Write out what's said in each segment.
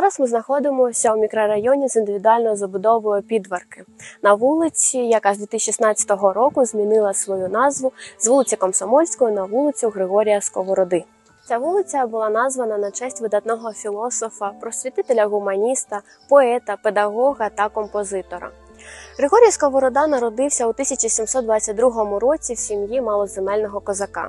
Зараз ми знаходимося у мікрорайоні з індивідуальною забудовою підварки на вулиці, яка з 2016 року змінила свою назву з вулиці Комсомольської на вулицю Григорія Сковороди. Ця вулиця була названа на честь видатного філософа, просвітителя гуманіста, поета, педагога та композитора. Григорій Сковорода народився у 1722 році в сім'ї малоземельного козака.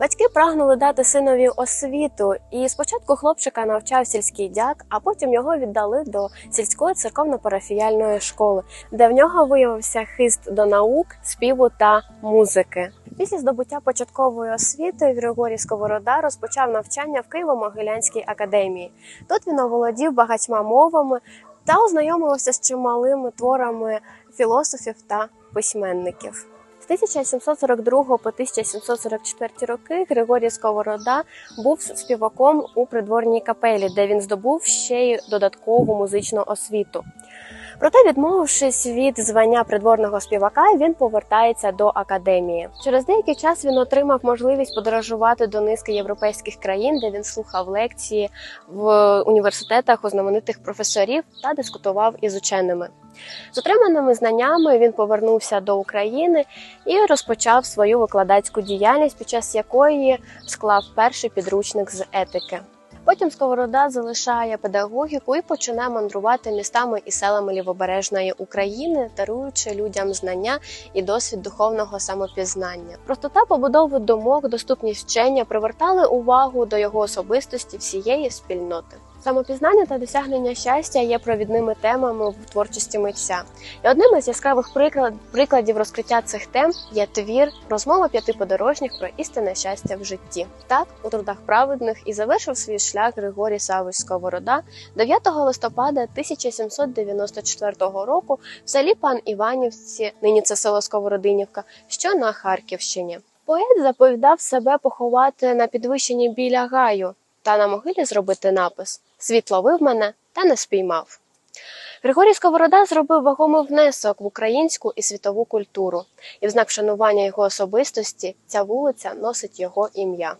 Батьки прагнули дати синові освіту, і спочатку хлопчика навчав сільський дяк, а потім його віддали до сільської церковно-парафіяльної школи, де в нього виявився хист до наук, співу та музики. Після здобуття початкової освіти Григорій Сковорода розпочав навчання в Києво-Могилянській академії. Тут він оволодів багатьма мовами та ознайомилася з чималими творами філософів та письменників. З 1742 по 1744 роки Григорій Сковорода був співаком у придворній капелі, де він здобув ще й додаткову музичну освіту. Проте, відмовившись від звання придворного співака, він повертається до академії. Через деякий час він отримав можливість подорожувати до низки європейських країн, де він слухав лекції в університетах у знаменитих професорів та дискутував із ученими. З отриманими знаннями він повернувся до України і розпочав свою викладацьку діяльність, під час якої склав перший підручник з етики. Потім Сковорода залишає педагогіку і починає мандрувати містами і селами лівобережної України, даруючи людям знання і досвід духовного самопізнання. Простота побудови думок, доступність вчення привертали увагу до його особистості всієї спільноти. Самопізнання та досягнення щастя є провідними темами в творчості митця. І одним із яскравих приклад, прикладів розкриття цих тем є твір Розмова п'яти подорожніх про істинне щастя в житті. Так, у трудах праведних і завершив свій шлях Григорій Савич Сковорода 9 листопада 1794 року в селі Пан Іванівці, нині це село Сковородинівка, що на Харківщині. Поет заповідав себе поховати на підвищенні біля гаю та на могилі зробити напис Світ ловив мене та не спіймав. Григорій Сковорода зробив вагомий внесок в українську і світову культуру, і в знак шанування його особистості ця вулиця носить його ім'я.